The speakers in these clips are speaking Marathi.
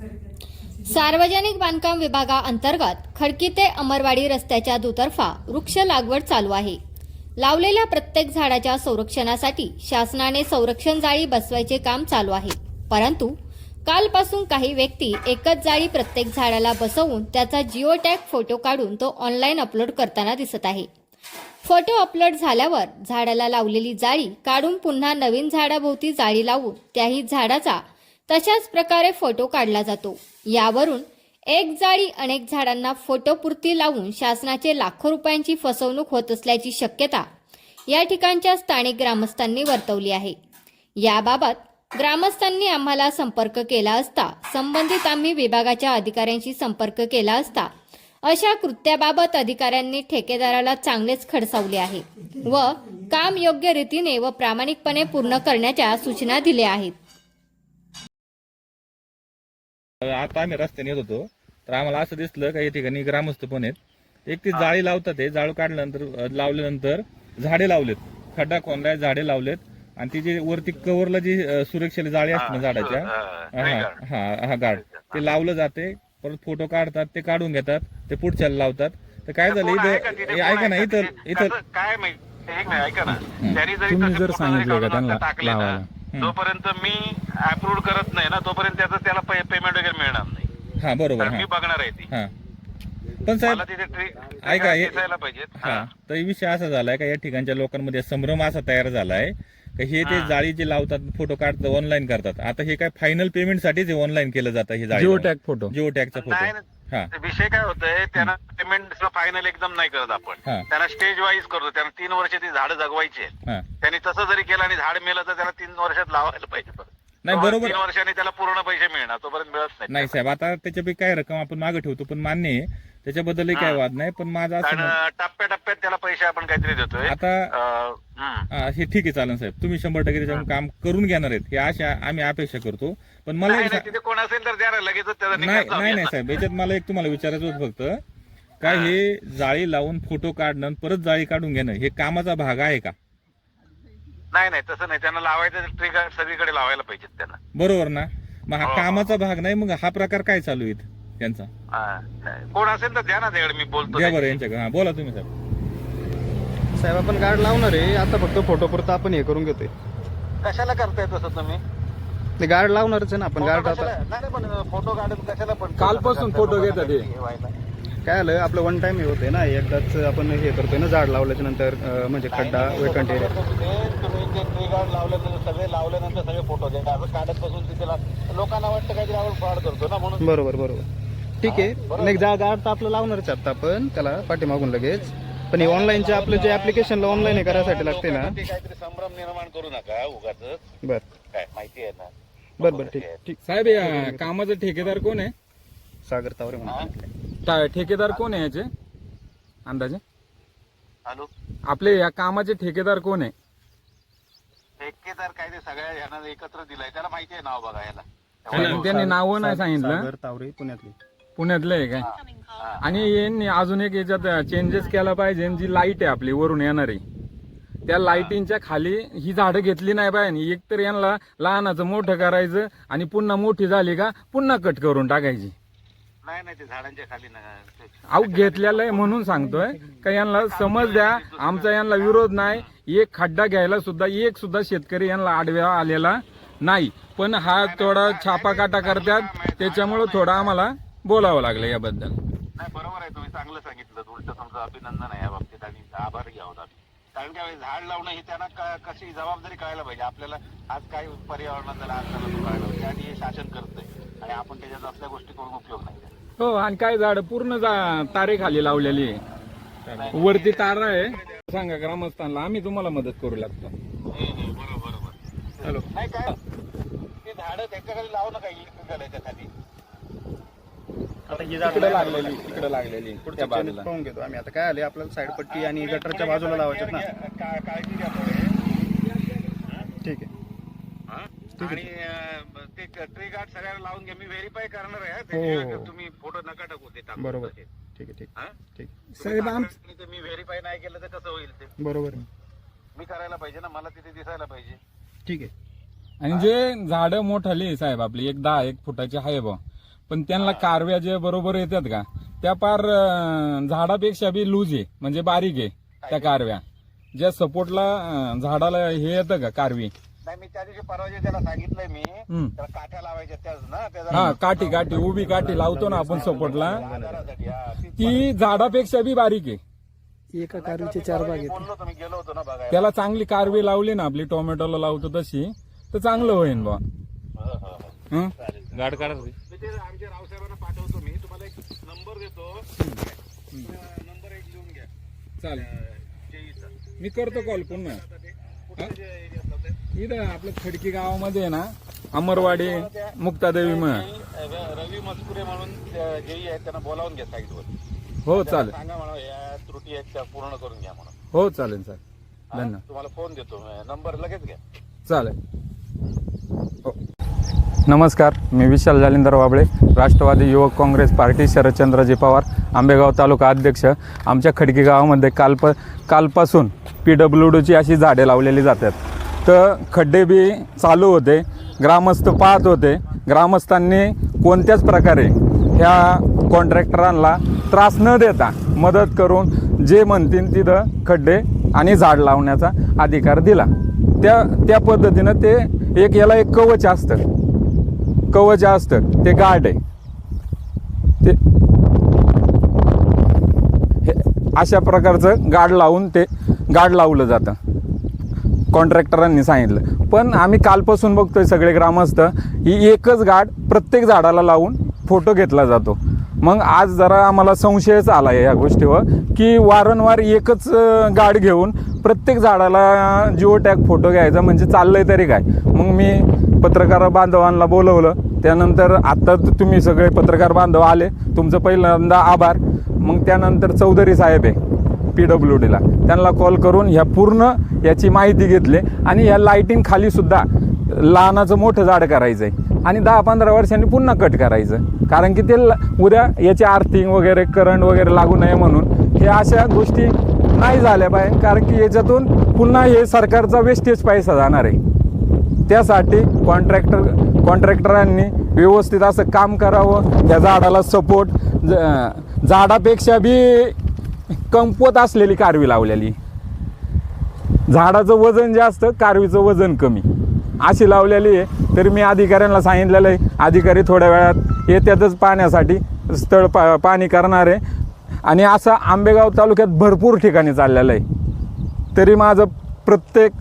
सार्वजनिक बांधकाम विभागाअंतर्गत खडकी ते अमरवाडी रस्त्याच्या दुतर्फा वृक्ष लागवड चालू आहे. लावलेल्या प्रत्येक झाडाच्या संरक्षणासाठी शासनाने संरक्षण जाळी बसवायचे काम चालू आहे. परंतु कालपासून काही व्यक्ती एकच जाळी प्रत्येक झाडाला बसवून त्याचा जिओ टॅग फोटो काढून तो ऑनलाईन अपलोड करताना दिसत आहे. फोटो अपलोड झाल्यावर झाडाला लावलेली जाळी काढून पुन्हा नवीन झाडाभोवती जाळी लावून त्याही झाडाचा तशाच प्रकारे फोटो काढला जातो. यावरून एक जाळी अनेक झाडांना फोटोपुरती लावून शासनाचे लाखो रुपयांची फसवणूक होत असल्याची शक्यता या ठिकाणच्या स्थानिक ग्रामस्थांनी वर्तवली आहे. याबाबत ग्रामस्थांनी आम्हाला संपर्क केला असता संबंधित आम्ही विभागाच्या अधिकाऱ्यांशी संपर्क केला असता अशा कृत्याबाबत अधिकाऱ्यांनी ठेकेदाराला चांगलेच खडसावले आहे व काम योग्य रीतीने व प्रामाणिकपणे पूर्ण करण्याच्या सूचना दिल्या आहेत. आता आम्ही रस्त्याने येत होतो. तर आम्हाला असं दिसलं का या ठिकाणी ग्रामस्थ पण आहेत. एक ती जाळी लावतात ते. जाळू काढल्यानंतर लावल्यानंतर झाडे लावलेत. खड्डा खोनलाय झाडे लावलेत. आणि ती जी वरती कव्हरला जी सुरक्षेला जाळी असते ना झाडाच्या हा हा. हा गाड ते लावलं जाते. परत फोटो काढतात ते काढून घेतात. ते पुढच्याला लावतात. तर काय झालं इथं हे ऐका ना इथं इथं काय ऐका ना. तुम्ही तसे जर सांगितलं का त्यांना लावायला? जोपर्यंत मी अप्रूव्ह करत नाही ना तोपर्यंत त्याचं त्याला पेमेंट वगैरे मिळणार नाही. हा बरोबर हा. मी बघणार आहे ती. हा. पण साहेब ऐका, हे- दिसायला हा. तर विषय असा झालाय का या ठिकाणच्या लोकांमध्ये संभ्रम असा तयार झालाय का हे ते जाळी जे लावतात फोटो काढतात ऑनलाईन करतात आता हे काय फायनल पेमेंट साठीच ऑनलाईन केलं जातं हे जाळी जिओ टॅग फोटो जिओ टॅगचा फोटो हा. विषय काय होतंय त्यांना पेमेंट फायनल एकदम नाही करत आपण. हा. त्यांना स्टेज वाईज करतो. त्यांना तीन वर्ष ती झाडं जगवायची आहेत. हा. त्यांनी तसं जरी केलं आणि झाड मेलं तर त्याला तीन वर्षात लावायला पाहिजे परत. नाही, तेव्हा बरोबर. तीन वर्षांनी त्याला पूर्ण पैसे मिळणार. तोपर्यंत मिळत नाही. नाही साहेब आता त्याच्यापैकी काय रक्कम आपण मागे ठेवतो पण मान्य आहे. त्याच्याबद्दलही काय वाद नाही पण माझा असं मत- टप्प्याटप्प्यात त्याला पैसे आपण काहीतरी देतोय. आता अं, हम्म. हा, हे ठीक आहे चालेल साहेब. तुम्ही शंभर टक्के त्याच्यावर काम करून घेणार आहेत. हे आशा आम्ही अपेक्षा करतो. पण मला नाही एक नाही, सा- तिथे कोण असेल तर द्या ना, लगेचच त्याचा नाही निकाल नाही. साहेब. याच्यात मला एक तुम्हाला विचारायचं होतं फक्त. काय हे. जाळी लावून फोटो काढणं आणि परत जाळी काढून घेणं हे कामाचा भाग आहे का? नाही नाही तसं नाही. त्यांना लावायचं ट्रिगर सगळीकडे लावायला पाहिजेत त्यांना. बरोबर ना? मग हा हो. कामाचा भाग नाही मग हा प्रकार काय चालू आहे त्यांचा हा, नाही. कोण असेल तर द्या ना त्याकडे मी बोलतो द्या. बरं यांच्याकडे. हा बोला तुम्ही साहेब. साहेब आपण गार्ड लावणार आहे. आता फक्त फोटो पुरता आपण हे करून घेतोय. कशाला करताय तसं तुम्ही? ते गार्ड लावणारच आहे ना आपण फोटो गार्ड कशाला- आता नाही नाही, पण फोटो काढून कशाला पण कालपासून फोटो घेतात हे. ठेवायला. काय आलं? आपलं वन टाइम हे होते ना एकदाच आपण हे करतोय ना झाड लावल्याच्या नंतर म्हणजे खड्डा वेकंट एरिया तुम्ही ट्री गार्ड लावल्यानंतर सगळे लावल्यानंतर सगळे फोटो असं काढत बसून तिथे ला- लोकांना वाटतं काहीतरी आपण फ्रॉड करतो ना म्हणून. बरोबर बरोबर. ठीक आहे. नाही जा तर आपलं लावणारच आता आपण. त्याला पाठीमागून लगेच. पण हे ऑनलाईनचे आपलं जे ऍप्लिकेशनला ऑनलाईन हे करायसाठी लागते ना. काहीतरी संभ्रम निर्माण करू नका उगाच बर. काय माहिती आहे ना? बर बर ठीक ठीक. साहेब या कामाचा ठेकेदार कोण आहे? सागर तावरे म्हणून. टा- ठेकेदार कोण आहे याचे? अंदाजे? हॅलो? आपले या कामाचे ठेकेदार कोण आहे? ठेकेदार काय ते सगळ्या ह्यांना एकत्र दिलाय. त्याला माहिती आहे नाव बघा याला. आणि त्यांनी नावं नाही सांगितलं. सागर तावरे पुण्यातली. पुण्यातलं आहे काय? आणि यांनी अजून एक याच्यात चेंजेस केला पाहिजे. जी लाइट आहे आपली वरून येणारी. त्या लाईटिंगच्या खाली ही झाडं घेतली नाही पाहिजे एक तर यांना लहानाचं मोठं करायचं आणि पुन्हा मोठी झाली का पुन्हा कट करून टाकायची. नाही नाही ते झाडांच्या खाली नका ते- अहो घेतलेलं आहे म्हणून सांगतोय. का यांना समज द्या आमचा यांना विरोध नाही. एक खड्डा घ्यायला सुद्धा एक सुद्धा शेतकरी यांना आडव्या आलेला नाही. पण हा थोडा छापा काटा करतात. त्याच्यामुळे थोडं आम्हाला बोलावं लागलं याबद्दल. नाही बरोबर आहे तुम्ही चांगलं सांगितलं. उलट तुमचं अभिनंदन आहे या बाबतीत आणि आभार घ्यावं आम्ही. कारण काय झाड लावणं ही त्यांना कशी जबाबदारी कळायला पाहिजे. आपल्याला आज काय पर्यावरणाचा त्रास झाला तो कळायला पाहिजे. आणि हे शासन करतंय. आणि आपण त्याच्यात असल्या गोष्टी करून उपयोग नाही. हो आणि काय झाड पूर्ण जा- तारेखाली लावलेली आहे. वरती तारा आहे. सांगा ग्रामस्थांना आम्ही तुम्हाला मदत करू लागतो. बरोबर बरोबर हॅलो. नाही काय? ते झाडं त्याच्याखाली लावू नका इलेक्ट्रिकल याच्या खाली आता ही तिकडे लागलेली तिकडे लागलेली बाजूला. पाहून घेतो आम्ही. आता काय आले आपल्याला साईड पट्टी आणि गटरच्या बाजूला लावायच्यात ना. का- काळजी घ्या थोडी. ठीक आहे. हा? आणि ते ट्री गार्ड सगळ्यांना लावून घ्या मी व्हेरीफाय करणार आहे हा. हो, हो. तुम्ही फोटो नका टाकू ते टाकू बरोबर तसे. ठीक आहे ठीक हा? ठीक साहेब आम तुम्ही तर मी व्हेरीफाय नाही केलं तर कसं होईल ते बरोबर आहे. मी करायला पाहिजे ना मला तिथे दिसायला पाहिजे ठीक आहे आणि जे झाडं मोठाली साहेब आपली एक दहा एक फुटाची आहे बा पण त्यांना कारव्या जे बरोबर येतात का त्या पार अं, झाडापेक्षा बी लूज आहे म्हणजे बारीक आहे त्या कारव्या ज्या सपोर्टला झाडाला हे येतं का कारवी नाही मी त्या दिवशी परवा जे त्याला सांगितलंय मी हम्म. काठ्या लावायच्या त्याच ना त्या हा काठी काठी उभी काठी लावतो ना आपण सपोर्टला आजारासाठी हा. ती- ती झाडापेक्षा बी बारीक आहे. एका कारवीचे चार बाग मी बोललो होतो मी गेलो होतो ना बघायला. त्याला चांगली कारवी लावली ना आपली टोमॅटोला लावतो तशी तर चांगलं होईन बा हो, हो, हो. हं? गाड काढा रे. मी ते आमच्या रावसाहेबांना पाठवतो मी. तुम्हाला एक नंबर देतो. नंबर एक लिहून घ्या. चालेल. मी करतो कॉल पुन्हा. ते इथं आपल्या खडकी गावामध्ये ना अमरवाडी मुक्तादेवी म रवी मस्कुरे म्हणून जेई आहेत त्यांना बोलावून घ्या साईडवर हो चालेल. सांगा म्हणा या त्रुटी आहेत त्या पूर्ण करून घ्या म्हणून. हो चालेल चालेल? धन्यवाद. तुम्हाला फोन देतो नंबर लगेच घ्या. चालेल. नमस्कार मी विशाल जालिंदर वाबळे राष्ट्रवादी युवक काँग्रेस पार्टी शरदचंद्रजी पवार आंबेगाव तालुका अध्यक्ष. आमच्या खडकी गावामध्ये कालप कालपासून पी डब्ल्यू डीची अशी झाडे लावलेली जातात. तर खड्डे बी चालू होते ग्रामस्थ पाहत होते. ग्रामस्थांनी कोणत्याच प्रकारे ह्या कॉन्ट्रॅक्टरांना त्रास न देता मदत करून जे म्हणतील तिथं खड्डे आणि झाड लावण्याचा अधिकार दिला. त्या त्या पद्धतीनं ते एक याला एक कवच असतं. कवच असतं ते गाड आहे. ते हे अशा प्रकारचं गाड लावून ते गाड लावलं जातं. कॉन्ट्रॅक्टरांनी सांगितलं. पण आम्ही कालपासून बघतोय सगळे ग्रामस्थ ही एकच गाड प्रत्येक झाडाला लावून फोटो घेतला जातो. मग आज जरा आम्हाला संशयच आला आहे या गोष्टीवर की वारंवार एकच गाड घेऊन प्रत्येक झाडाला जिओ टॅग फोटो घ्यायचा म्हणजे चाललंय तरी काय. मग मी पत्रकार बांधवांना बोलवलं. त्यानंतर आत्ता तुम्ही सगळे पत्रकार बांधव आले. तुमचं पहिल्यांदा आभार. मग त्यानंतर चौधरी साहेब आहे पी डब्ल्यू डीला त्यांना कॉल करून ह्या पूर्ण याची माहिती घेतली आणि ह्या लाईटिंग खालीसुद्धा लहानाचं मोठं झाड करायचं आहे आणि दहा पंधरा वर्षांनी पुन्हा कट करायचं कारण की ते ल- उद्या याची आर्थिंग वगैरे करंट वगैरे लागू नये म्हणून हे अशा गोष्टी नाही झाल्या पाहिजे कारण की याच्यातून पुन्हा हे सरकारचा वेस्टेज पैसा जाणार आहे. त्यासाठी कॉन्ट्रॅक्टर कॉन्ट्रॅक्टरांनी व्यवस्थित असं काम करावं त्या झाडाला सपोर्ट झाडापेक्षा बी कमकुवत असलेली कारवी लावलेली. झाडाचं वजन जास्त कारवीचं वजन कमी. अशी लावलेली आहे तरी मी अधिकाऱ्यांना सांगितलेलं आहे अधिकारी थोड्या वेळात येत्यातच पाण्यासाठी स्थळ पा पाणी करणार आहे. आणि असं आंबेगाव तालुक्यात भरपूर ठिकाणी चाललेलं आहे. तरी माझं प्रत्येक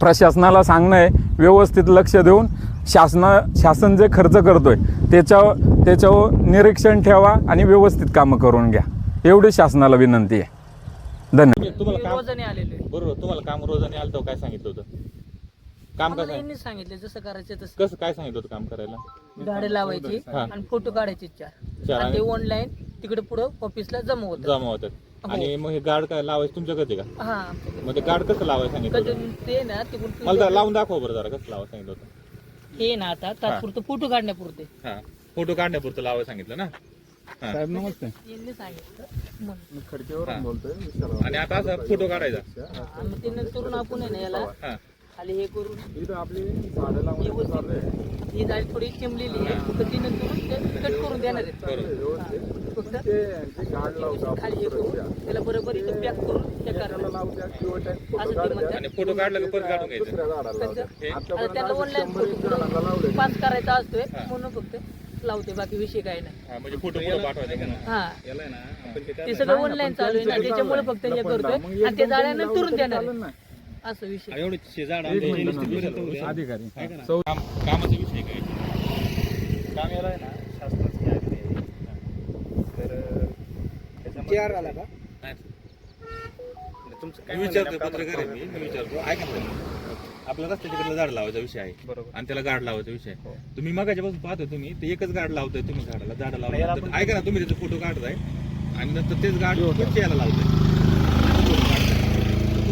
प्रशासनाला सांगणं आहे व्यवस्थित लक्ष देऊन शासना शासन जे खर्च करतोय त्याच्यावर त्याच्यावर निरीक्षण ठेवा आणि व्यवस्थित कामं करून घ्या. एवढी शासनाला विनंती आहे. धन्यवाद. तुम्हाला काम रोजाने आलेलो आहे. बरोबर तुम्हाला काम रोजाने आलं काय सांगितलं होतं? काम आम्हाला कसं यांनी सांगितलं जसं करायचं तसं. कसं काय सांगितलं होतं काम करायला? झाडे लावायची हा. आणि फोटो काढायचे चार. चार आणि ते ऑनलाईन तिकडे पुढं ऑफिसला जमा होतं जमा होतात. आणि मग हे गार्ड काय लावायचं तुमच्याकडे का? हा आमच्याकडे. मग ते गार्ड कसं लावायचं सांगितलं होतं? कधी ते ना तिकडून मला जरा लावून दाखवा बरं जरा कसं लावायचं सांगितलं होतं. हे ना आता तात्पुरतं फोटो काढण्यापुरते. हा. फोटो काढण्यापुरतं लावायचं सांगितलं ना? हा. साहेब नमस्ते. यांनी सांगितलं म्हणून. खडकीवरून बोलतोय आणि आता असं फोटो काढायचा. हा, आणि ते नंतर आपण आहे ना याला हा. खाली हे करून इथं आपली झाडं. ही झाडी थोडी चिमलेली आहे. फक्त ती नंतर ते कट करून देणार आहेत. बरोबर हा. फक्त ते जे लावतो खाली हे करून त्याला बरोबर इथं पॅक करून त्या करणार लावत्या किंवा त्या असं ते म्हणतात. आणि फोटो काढला का परत काढून घ्यायचं. दुसऱ्या झाडाला लावत्या. हे आता त्याला ऑनलाईन फोटो पास करायचा असतोय. म्हणून फक्त लावते. बाकी विषय काय नाही. हा, म्हणजे फोटो पाठवायचे हा. ते सगळं ऑनलाईन चालू आहे ना. त्याच्यामुळे फक्त हे करतोय. आणि ते जाळ्यानंतर देणार आहे. असं विषय. एवढे शेजाड अधिकारी. चौ- काम कामाचा विषय काय? काम याला आहे ना शासनाचं काय आहे. तर त्याच्यामध्ये नाही. तुमचं काय विचारतो नेमकं पत्रकार आहे मी. मी विचारतो. ऐका ना. तुम्ही. आपल्या रस्त्याच्या तिकडला झाड लावायचा विषय आहे. बरोबर. आणि त्याला गाड लावायचा विषय आहे. हो. तुम्ही मगाच्यापासून पाहतो तुम्ही ते एकच गाड लावताय तुम्ही झाडाला झाड आपण- ऐका ना तुम्ही त्याचे फोटो काढताय. आणि नंतर तेच गाड पुढच्या याला लावताय.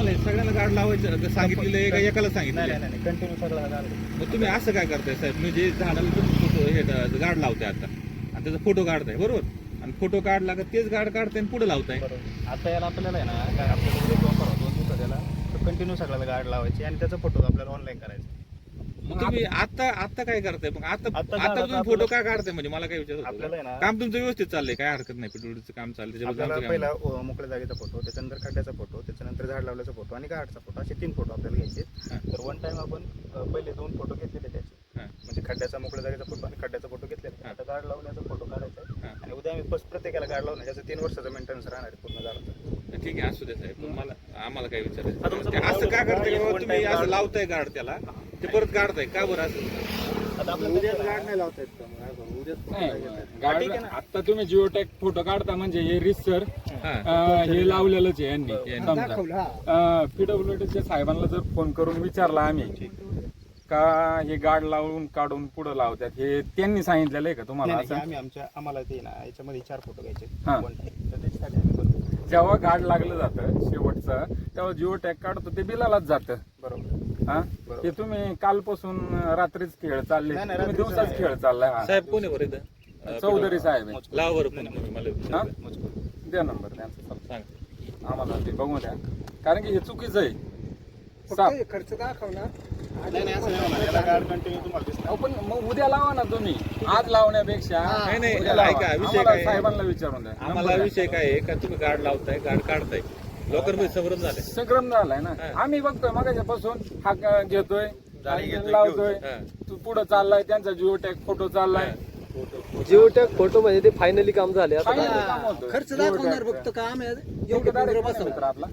तुम्हाला हे सगळ्याला गाड लावायचं सांगितलेलं आहे का एकाला नाही सांगितलेलं नाही कंटिन्यू सगळं झालं मग तुम्ही असं काय करताय साहेब? म्हणजे झाडाला तुम्ही फोटो हे गाड लावताय आता. आणि त्याचा फोटो काढताय बरोबर? आणि फोटो काढला का तेच गाड काढताय आणि पुढे लावताय. बरोबर. आता याला आपल्याला आहे ना काय होतो दोन दिवसात याला कंटिन्यू सगळ्याला गाड लावायची आणि त्याचा फोटो आपल्याला ऑनलाईन करायचा. मग तुम्ही आता आता काय करताय? मग आता आता तुम्ही फोटो काय काढताय म्हणजे? मला काय विचारत आपल्याला आहे होतं ना- काम तुमचं व्यवस्थित चाललंय काय हरकत नाही. पेट्रोलचं काम चाललंय त्याच्याबद्दल आपल्याला आमचं काय पहिला अ, मोकळ्या जागेचा फोटो त्याच्यानंतर खड्ड्याचा फोटो त्याच्यानंतर झाड लावल्याचा फोटो आणि गाडचा फोटो. असे तीन फोटो आपल्याला घ्यायचे हा. तर वन टाइम आपण अ, पहिले दोन फोटो घेतलेले त्याचे. हा. म्हणजे खड्ड्याचा मोकळ्या जागेचा फोटो आणि खड्ड्याचा फोटो घेतलेला हा. आता गाड लावण्याचा फोटो काढायचा आहे. आणि उद्या आम्ही फर्स्ट प्रत्येकाला गाड लावणार त्याचं तीन वर्षाचा मेंटेनन्स राहणार आहे पूर्ण झाडाचा. ठीक आहे असू दे साहेब. मला आम्हाला काय आता विचारायचं तुमचं ते असं का करताय बाबा? one तुम्ही असं लावताय गाड त्याला? ते परत काढताय. का बरं असं? आता आपलं उद्याच गाड नाही लावता येत का मग? असं? उद्याच नाही, ठीक आहे गाड ना. आता तुम्ही जिओटॅक फोटो काढता म्हणजे हे रिसर हा. हे लावलेलंच आहे यांनी. समजा. दाखवलं हा. पीडब्ल्यूडीच्या साहेबांना जर फोन करून विचारला आम्ही का हे गाड लावून काढून पुढे लावतात हे त्यांनी सांगितलेलं आहे का तुम्हाला नाही, असं? नाही, आम्ही आमच्या आम्हाला ते ना याच्यामध्ये चार फोटो घ्यायचे हा. वन टाइम तर त्याच्यासाठी आम्ही करतो जेव्हा गाड लागलं जातं शेवटचं तेव्हा जिओ टॅग काढतो ते बिलालाच जातं. बरोबर. हा. ते तुम्ही कालपासून रात्रीच खेळ चालले. नाही, नाही, तुम्ही रात्रीचं दिवसाच नाही. खेळ चाललाय हा. साहेब कोण आहे बरं इथं? चौधरी साहेब आहे. लावा बरं फोन तुम्ही मला हा? विचारायचं. द्या नंबर त्यांचा चला. सांग. आम्हाला ते बघू द्या. कारण की हे चुकीचं आहे. साप. खर्च दाखवणार नाही नाही असं नाही होणार. याला गाड कंटिन्यू तुम्हाला दिसणार. अहो, पण मग उद्या लावा ना तुम्ही. आज लावण्यापेक्षा नाही, नाही, उद्या लावा. ऐका, विषय आम्हाला काय- साहेबांना विचारून द्या. आम्हाला नंबर द्या. विषय काय आहे? का तुम्ही गाड लावताय? गाड काढताय? लोकांमध्ये संभ्रम झाले संक्रम झालाय ना? हा. आम्ही बघतोय मगाच्यापासून हा घेतोय आणि लावतोय. हा. तू पुढे चाललाय त्यांचा जिओ टॅग फोटो चाललाय. जिओटॅक फोटो म्हणजे ते फायनली काम झाले आता. Finally काम होतंय. खर्च दाखवणार. फक्त काम आहे. एवढं आपला.